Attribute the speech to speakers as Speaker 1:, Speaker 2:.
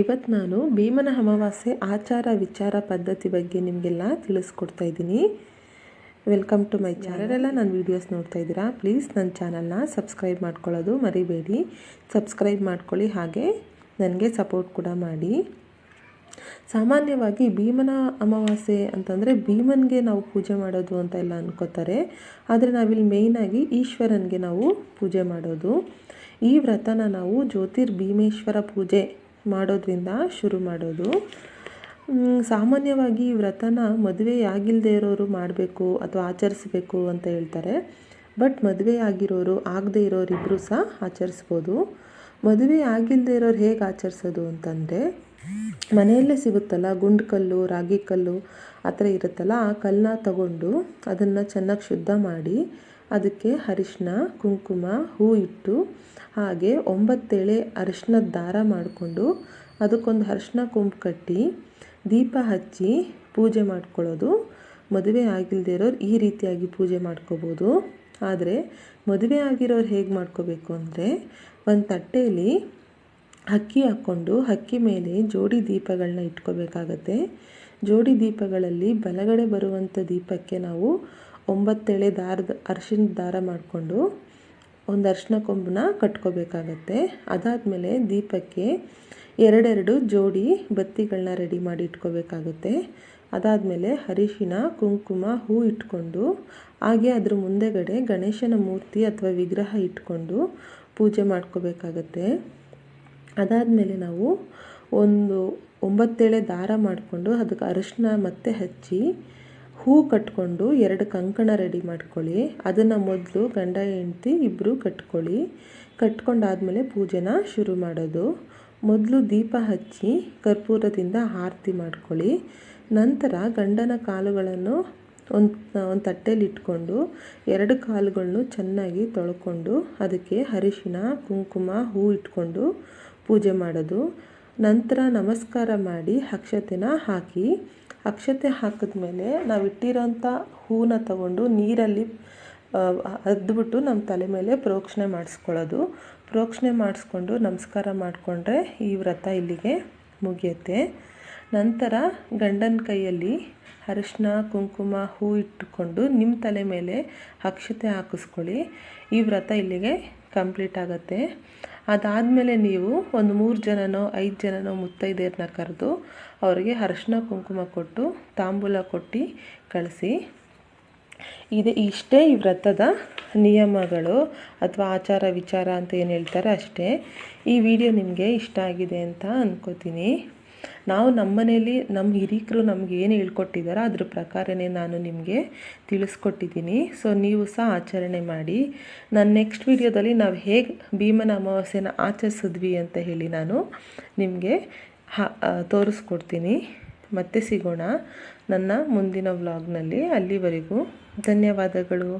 Speaker 1: ಇವತ್ತು ನಾನು ಭೀಮನ ಅಮಾವಾಸ್ಯೆ ಆಚಾರ ವಿಚಾರ ಪದ್ಧತಿ ಬಗ್ಗೆ ನಿಮಗೆಲ್ಲ ತಿಳಿಸ್ಕೊಡ್ತಾ ಇದ್ದೀನಿ. ವೆಲ್ಕಮ್ ಟು ಮೈ ಚಾನಲೆಲ್ಲ ನನ್ನ ವೀಡಿಯೋಸ್ ನೋಡ್ತಾ ಇದ್ದೀರಾ ಪ್ಲೀಸ್ ನನ್ನ ಚಾನಲ್ನ ಸಬ್ಸ್ಕ್ರೈಬ್ ಮಾಡ್ಕೊಳ್ಳೋದು ಮರಿಬೇಡಿ. ಸಬ್ಸ್ಕ್ರೈಬ್ ಮಾಡ್ಕೊಳ್ಳಿ, ಹಾಗೆ ನನಗೆ ಸಪೋರ್ಟ್ ಕೂಡ ಮಾಡಿ. ಸಾಮಾನ್ಯವಾಗಿ ಭೀಮನ ಅಮಾವಾಸ್ಯೆ ಅಂತಂದರೆ ಭೀಮನಿಗೆ ನಾವು ಪೂಜೆ ಮಾಡೋದು ಅಂತ ಎಲ್ಲ ಅನ್ಕೋತಾರೆ. ಆದರೆ ನಾವಿಲ್ಲಿ ಮೇಯ್ನಾಗಿ ಈಶ್ವರನಿಗೆ ನಾವು ಪೂಜೆ ಮಾಡೋದು. ಈ ವ್ರತನ ನಾವು ಜ್ಯೋತಿರ್ಭೀಮೇಶ್ವರ ಪೂಜೆ ಮಾಡೋದ್ರಿಂದ ಶುರು ಮಾಡೋದು. ಸಾಮಾನ್ಯವಾಗಿ ಈ ವ್ರತನ ಮದುವೆ ಆಗಿಲ್ಲದೆ ಇರೋರು ಮಾಡಬೇಕು ಅಥವಾ ಆಚರಿಸ್ಬೇಕು ಅಂತ ಹೇಳ್ತಾರೆ. ಬಟ್ ಮದುವೆ ಆಗಿರೋರು ಆಗದೆ ಇರೋರಿಬ್ಬರು ಸಹ ಆಚರಿಸ್ಬೋದು. ಮದುವೆ ಆಗಿಲ್ಲದೆ ಇರೋರು ಹೇಗೆ ಆಚರಿಸೋದು ಅಂತಂದರೆ, ಮನೆಯಲ್ಲೇ ಸಿಗುತ್ತಲ್ಲ, ಗುಂಡು ಕಲ್ಲು, ರಾಗಿ ಕಲ್ಲು, ಆ ಥರ ಇರುತ್ತಲ್ಲ, ಆ ಕಲ್ಲನ್ನ ತಗೊಂಡು ಅದನ್ನು ಚೆನ್ನಾಗಿ ಶುದ್ಧ ಮಾಡಿ ಅದಕ್ಕೆ ಅರಿಶಿನ ಕುಂಕುಮ, ಹೂ ಇಟ್ಟು ಹಾಗೆ ಒಂಬತ್ತೇಳೆ ಅರಿಶಿನದ ದಾರ ಮಾಡಿಕೊಂಡು ಅದಕ್ಕೊಂದು ಅರಿಶಿನ ಕೊಂಬು ಕಟ್ಟಿ ದೀಪ ಹಚ್ಚಿ ಪೂಜೆ ಮಾಡ್ಕೊಳ್ಳೋದು. ಮದುವೆ ಆಗಿಲ್ಲದೆ ಇರೋರು ಈ ರೀತಿಯಾಗಿ ಪೂಜೆ ಮಾಡ್ಕೋಬೋದು. ಆದರೆ ಮದುವೆ ಆಗಿರೋರು ಹೇಗೆ ಮಾಡ್ಕೋಬೇಕು ಅಂದರೆ ಒಂದು ತಟ್ಟೆಯಲ್ಲಿ ಅಕ್ಕಿ ಹಾಕ್ಕೊಂಡು ಅಕ್ಕಿ ಮೇಲೆ ಜೋಡಿ ದೀಪಗಳನ್ನ ಇಟ್ಕೋಬೇಕಾಗತ್ತೆ. ಜೋಡಿ ದೀಪಗಳಲ್ಲಿ ಬಲಗಡೆ ಬರುವಂಥ ದೀಪಕ್ಕೆ ನಾವು ಒಂಬತ್ತೆಳೆ ದಾರದ ಅರ್ಶಿನ ದಾರ ಮಾಡಿಕೊಂಡು ಒಂದು ಅರ್ಶಿನ ಕೊಂಬನ್ನ ಕಟ್ಕೋಬೇಕಾಗತ್ತೆ. ಅದಾದಮೇಲೆ ದೀಪಕ್ಕೆ ಎರಡೆರಡು ಜೋಡಿ ಬತ್ತಿಗಳನ್ನ ರೆಡಿ ಮಾಡಿ ಇಟ್ಕೋಬೇಕಾಗುತ್ತೆ. ಅದಾದಮೇಲೆ ಅರಿಶಿನ, ಕುಂಕುಮ, ಹೂ ಇಟ್ಕೊಂಡು ಹಾಗೆ ಅದ್ರ ಮುಂದೆಗಡೆ ಗಣೇಶನ ಮೂರ್ತಿ ಅಥವಾ ವಿಗ್ರಹ ಇಟ್ಕೊಂಡು ಪೂಜೆ ಮಾಡ್ಕೋಬೇಕಾಗತ್ತೆ. ಅದಾದಮೇಲೆ ನಾವು ಒಂದು ಒಂಬತ್ತೇಳೆ ದಾರ ಮಾಡಿಕೊಂಡು ಅದಕ್ಕೆ ಅರಿಶಿನ ಮತ್ತೆ ಹಚ್ಚಿ ಹೂ ಕಟ್ಕೊಂಡು ಎರಡು ಕಂಕಣ ರೆಡಿ ಮಾಡ್ಕೊಳ್ಳಿ. ಅದನ್ನು ಮೊದಲು ಗಂಡ ಹೆಂಡ್ತಿ ಇಬ್ಬರು ಕಟ್ಕೊಳ್ಳಿ. ಕಟ್ಕೊಂಡಾದಮೇಲೆ ಪೂಜೆನ ಶುರು ಮಾಡೋದು. ಮೊದಲು ದೀಪ ಹಚ್ಚಿ ಕರ್ಪೂರದಿಂದ ಆರತಿ ಮಾಡ್ಕೊಳ್ಳಿ. ನಂತರ ಗಂಡನ ಕಾಲುಗಳನ್ನು ಒಂದು ಒಂದು ತಟ್ಟೆಯಲ್ಲಿ ಇಟ್ಕೊಂಡು ಎರಡು ಕಾಲುಗಳನ್ನು ಚೆನ್ನಾಗಿ ತೊಳ್ಕೊಂಡು ಅದಕ್ಕೆ ಅರಿಶಿನ, ಕುಂಕುಮ, ಹೂ ಇಟ್ಕೊಂಡು ಪೂಜೆ ಮಾಡೋದು. ನಂತರ ನಮಸ್ಕಾರ ಮಾಡಿ ಅಕ್ಷತೆನ ಹಾಕಿ ಅಕ್ಷತೆ ಹಾಕಿದ್ಮೇಲೆ ನಾವು ಇಟ್ಟಿರೋಂಥ ಹೂನ ತಗೊಂಡು ನೀರಲ್ಲಿ ಅದ್ಬಿಟ್ಟು ನಮ್ಮ ತಲೆ ಮೇಲೆ ಪ್ರೋಕ್ಷಣೆ ಮಾಡಿಸ್ಕೊಳ್ಳೋದು. ಪ್ರೋಕ್ಷಣೆ ಮಾಡಿಸ್ಕೊಂಡು ನಮಸ್ಕಾರ ಮಾಡಿಕೊಂಡ್ರೆ ಈ ವ್ರತ ಇಲ್ಲಿಗೆ ಮುಗಿಯುತ್ತೆ. ನಂತರ ಗಂಡನ ಕೈಯಲ್ಲಿ ಅರಿಶಿನ ಕುಂಕುಮ, ಹೂ ಇಟ್ಟುಕೊಂಡು ನಿಮ್ಮ ತಲೆ ಮೇಲೆ ಅಕ್ಷತೆ ಹಾಕಿಸ್ಕೊಳ್ಳಿ. ಈ ವ್ರತ ಇಲ್ಲಿಗೆ ಕಂಪ್ಲೀಟ್ ಆಗುತ್ತೆ. ಅದಾದಮೇಲೆ ನೀವು ಒಂದು ಮೂರು ಜನನೋ, ಐದು ಜನನೋ ಮುತ್ತೈದೆಯರನ್ನ ಕರೆದು ಅವರಿಗೆ ಅರಶಿನ, ಕುಂಕುಮ ಕೊಟ್ಟು ತಾಂಬೂಲ ಕೊಟ್ಟು ಕಳಿಸಿ. ಇದೆ, ಇಷ್ಟೇ ಈ ವ್ರತದ ನಿಯಮಗಳು ಅಥವಾ ಆಚಾರ, ವಿಚಾರ ಅಂತ ಏನು ಹೇಳ್ತಾರೆ ಅಷ್ಟೇ. ಈ ವಿಡಿಯೋ ನಿಮಗೆ ಇಷ್ಟ ಆಗಿದೆ ಅಂತ ಅನ್ಕೋತೀನಿ. ನಾವು ನಮ್ಮ ಮನೇಲಿ ನಮ್ಮ ಹಿರೀಕರು ನಮ್ಗೆ ಏನು ಹೇಳ್ಕೊಟ್ಟಿದ್ದಾರೋ ಅದ್ರ ಪ್ರಕಾರನೇ ನಾನು ನಿಮಗೆ ತಿಳಿಸ್ಕೊಟ್ಟಿದ್ದೀನಿ. ಸೊ ನೀವು ಸಹ ಆಚರಣೆ ಮಾಡಿ. ನನ್ನ ನೆಕ್ಸ್ಟ್ ವಿಡಿಯೋದಲ್ಲಿ ನಾವು ಹೇಗೆ ಭೀಮನ ಅಮಾವಾಸ್ಯೆನ ಆಚರಿಸಿದ್ವಿ ಅಂತ ಹೇಳಿ ನಾನು ನಿಮಗೆ ಹಾ ತೋರಿಸ್ಕೊಡ್ತೀನಿ. ಮತ್ತೆ ಸಿಗೋಣ ನನ್ನ ಮುಂದಿನ ವ್ಲಾಗ್ನಲ್ಲಿ ಅಲ್ಲಿವರೆಗೂ ಧನ್ಯವಾದಗಳು.